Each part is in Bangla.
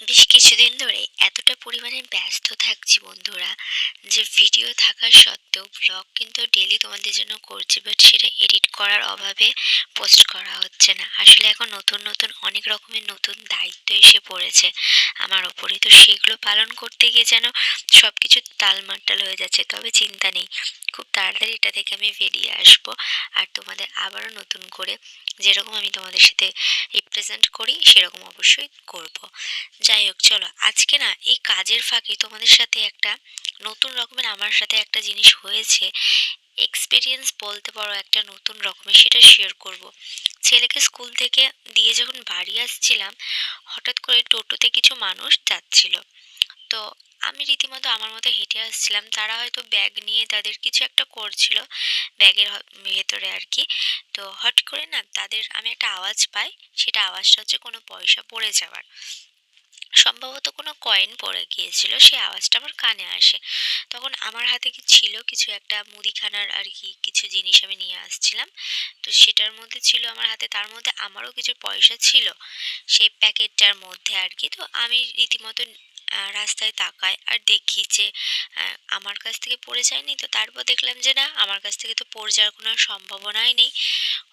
বেশ কিছুদিন ধরে এতটা পরিমাণে ব্যস্ত থাকছি বন্ধুরা যে ভিডিও থাকা সত্ত্বেও ব্লগ কিন্তু ডেলি তোমাদের জন্য করছি বাট সেটা এডিট করার অভাবে পোস্ট করা হচ্ছে না। আসলে এখন নতুন নতুন, অনেক রকমের নতুন দায়িত্ব এসে পড়েছে আমার ওপরে তো সেগুলো পালন করতে গিয়ে যেন সব কিছু তালমাটাল হয়ে যাচ্ছে, তবে চিন্তা নেই। খুব তাড়াতাড়ি এটা থেকে আমি বেরিয়ে আসব। আর তোমাদের আবারও নতুন করে যেরকম আমি তোমাদের সাথে রিপ্রেজেন্ট করি, সেরকম অবশ্যই করব। যাই হোক, চলো। আজকে না এই কাজের ফাঁকে তোমাদের সাথে একটা নতুন রকমের আমার সাথে একটা জিনিস হয়েছে। এক্সপিরিয়েন্স বলতে পারো একটা নতুন রকমের সেটা শেয়ার করব। ছেলেকে স্কুল থেকে দিয়ে যখন বাড়ি আসছিলাম, হঠাৎ করে টোটোতে কিছু মানুষ যাচ্ছিল। তো আমি রীতিমতো আমার মতো হেঁটে আসছিলাম। তারা হয়তো ব্যাগ নিয়ে তাদের কিছু একটা করছিল ব্যাগের ভেতরে আর কি। তো হট করে না তাদের আমি একটা আওয়াজ পাই, সেটা আওয়াজটা হচ্ছে কোনো পয়সা পড়ে যাওয়ার। সম্ভবত কোনো কয়েন পড়ে গিয়েছিল সেই আওয়াজটা আমার কানে আসে। তখন আমার হাতে কি ছিল কিছু একটা মুদিখানার আর কি কিছু জিনিস আমি নিয়ে আসছিলাম। তো সেটার মধ্যে ছিল আমার হাতে, তার মধ্যে আমারও কিছু পয়সা ছিল সেই প্যাকেটটার মধ্যে আর কি। তো আমি রীতিমতো রাস্তায় তাকাই আর দেখি যে আমার কাছ থেকে পড়ে যায়নি। তো তারপর দেখলাম যে না, আমার কাছ থেকে তো পড়ে যাওয়ার কোনো সম্ভাবনাই নেই।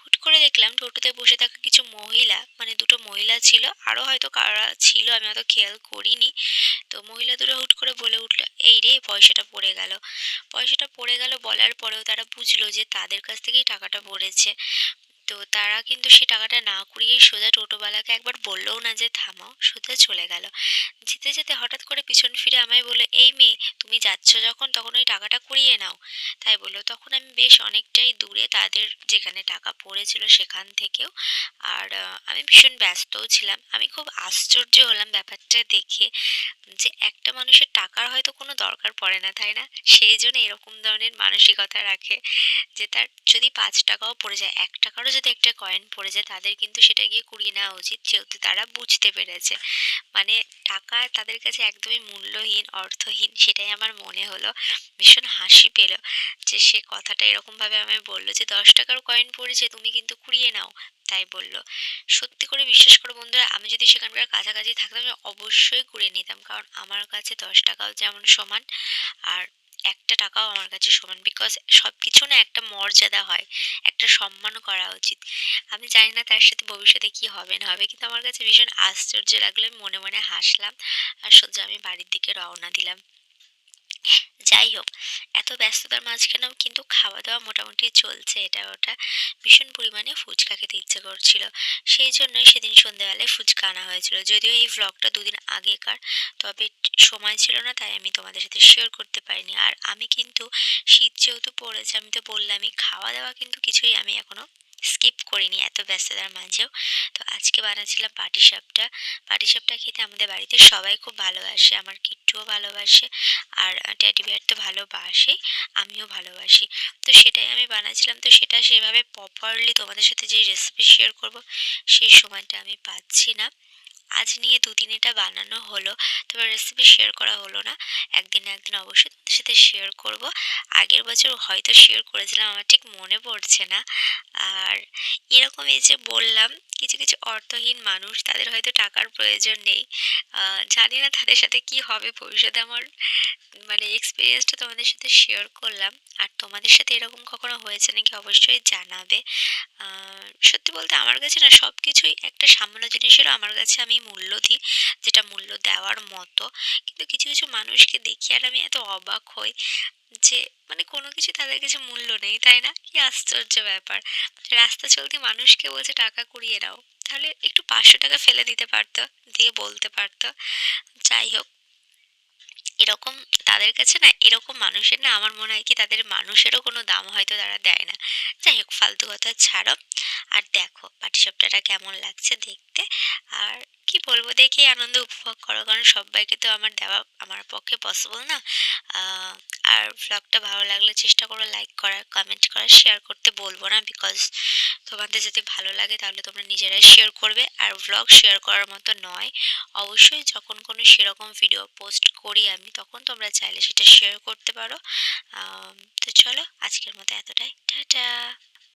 হুট করে দেখলাম টোটোতে বসে থাকা কিছু মহিলা মানে দুটো মহিলা ছিল আরও হয়তো কারা ছিল, আমি অত খেয়াল করিনি। তো মহিলা দুটো হুট করে বলে উঠল, এই রে, পয়সাটা পড়ে গেল। পয়সাটা পড়ে গেল বলার পরেও তারা বুঝলো যে তাদের কাছ থেকেই টাকাটা পড়েছে। তো তারা কিন্তু সে টাকাটা না কুড়িয়েই সোজা টোটোওয়ালাকে একবার বললেও না যে থামাও, সোজা চলে গেল। যেতে যেতে হঠাৎ করে পিছন ফিরে আমায় বলল, এই মেয়ে, তুমি যাচ্ছ যখন? তখন ওই টাকাটা কুড়িয়ে নাও। তাই বলল। তখন আমি বেশ অনেকটাই দূরে তাদের যেখানে টাকা পড়েছিল সেখান থেকেও। আর আমি ভীষণ ব্যস্তও ছিলাম। আমি খুব আশ্চর্য হলাম ব্যাপারটা দেখে যে একটা মানুষের টাকার হয়তো কোনো দরকার পড়ে না, তাই না? সেই জন্য এরকম ধরনের মানসিকতা রাখে যে তার যদি পাঁচ টাকাও পড়ে যায়, এক টাকারও যদি একটা কয়েন পড়ে যায়, তাদের কিন্তু সেটা গিয়ে কুড়িয়ে নেওয়া উচিত, যেহেতু তারা বুঝতে পেরেছে। মানে টাকা তাদের কাছে একদমই মূল্যহীন, অর্থহীন, সেটাই আমার মনে হলো। ভীষণ হাসি পেল যে সে কথাটা এরকমভাবে আমায় বলল যে, দশ টাকার কয়েন পড়েছে, তুমি কিন্তু কুড়িয়ে নাও। তাই বলল। সত্যি করে বিশ্বাস করো বন্ধুরা, আমি যদি সেখানকার কাছাকাছি থাকতাম অবশ্যই কুড়িয়ে নিতাম, কারণ আমার কাছে দশ টাকাও যেমন সমান, আর একটা টাকাও আমার কাছে সমান বিকজ সব কিছু না একটা মর্যাদা হয়, একটা সম্মান করা উচিত। আমি জানি না তার সাথে ভবিষ্যতে কি হবে না হবে, কিন্তু আমার কাছে ভীষণ আশ্চর্য লাগল, আমি মনে মনে হাসলাম আর সোজা আমি বাড়ির দিকে রওনা দিলাম। যাই হোক, এত ব্যস্ততার মাঝখানেও কিন্তু খাওয়া দাওয়া মোটামুটি চলছে। এটা ওটা ভীষণ পরিমাণে ফুচকা খেতে ইচ্ছে করছিল। সেই জন্যই সেদিন সন্ধ্যেবেলায় ফুচকা আনা হয়েছিল। যদিও এই ভ্লগটা দুদিন আগেকার, তবে সময় ছিল না, তাই আমি তোমাদের সাথে শেয়ার করতে পারিনি। আর আমি কিন্তু শীত যেহেতু পড়েছে, আমি তো বললামই খাওয়া দাওয়া কিন্তু কিছুই আমি এখনও স্কিপ করিনি, এত ব্যস্ততার মাঝেও। তো আজকে বানাচ্ছিলাম পাটিসাপটা পাটিসাপটা খেতে আমাদের বাড়িতে সবাই খুব ভালোবাসে, আমার কিট্টুও ভালোবাসে, আর ট্যাডি বিয়ার তো ভালোবাসেই আমিও ভালোবাসি। তো সেটাই আমি বানাচ্ছিলাম, তো সেটা সেভাবে প্রপারলি তোমাদের সাথে যে রেসিপি শেয়ার করব, সেই সময়টা আমি পাচ্ছি না। আজ নিয়ে দুদিন এটা বানানো হলো, তবে রেসিপি শেয়ার করা হলো না, একদিন একদিন অবশ্যই সাথে শেয়ার করব। আগের বছর হয়তো শেয়ার করেছিলাম, আমার ঠিক মনে পড়ছে না। আর এরকম এই যে বললাম, কিছু কিছু অর্থহীন মানুষ, তাদের হয়তো টাকার প্রয়োজন নেই। জানি না তাদের সাথে কি হবে, ভবিষ্যতে আমার মানে এক্সপিরিয়েন্সটা তোমাদের সাথে শেয়ার করলাম। আর তোমাদের সাথে এরকম কখনো হয়েছে নাকি অবশ্যই জানাবে। সত্যি বলতে আমার কাছে না সব কিছুই একটা সামান্য জিনিসেরও আমার কাছে আমি মূল্য দিই, যেটা মূল্য দেওয়ার মতো। কিন্তু কিছু কিছু মানুষকে দেখি আর আমি এত অবাক হই যে মানে কোনো কিছু তাদের কাছে মূল্য নেই, তাই না? কি আশ্চর্য ব্যাপার। রাস্তা চলতি মানুষকে বলছে, টাকা কুড়িয়ে নাও। তাহলে একটু পাঁচশো টাকা ফেলে দিতে পারতো, দিয়ে বলতে পারতো। যাই হোক, এরকম তাদের কাছে না, এরকম মানুষের না, আমার মনে হয় কি তাদের মানুষেরও কোনো দাম হয়তো তারা দেয় না। যাই হোক, ফালতু কথা ছাড়ো। আর দেখো, পাটিসাপটাটা কেমন লাগছে দেখতে। আর কি বলব? দেখে আনন্দ উপভোগ করো। কারণ সবাইকে তো আমার দেওয়া, আমার পক্ষে পসিবল না। আর ব্লগটা ভালো লাগলে চেষ্টা করো লাইক করার কমেন্ট করার শেয়ার করতে বলব না। বিকজ তোমাদের যদি ভালো লাগে তাহলে তোমরা নিজেরাই শেয়ার করবে। আর ব্লগ শেয়ার করার মতো নয়। অবশ্যই যখন কোনো সেরকম ভিডিও পোস্ট করি আমি, তখন তোমরা চাইলে সেটা শেয়ার করতে পারো। তো চলো আজকের মতো এতটাই। টাটা!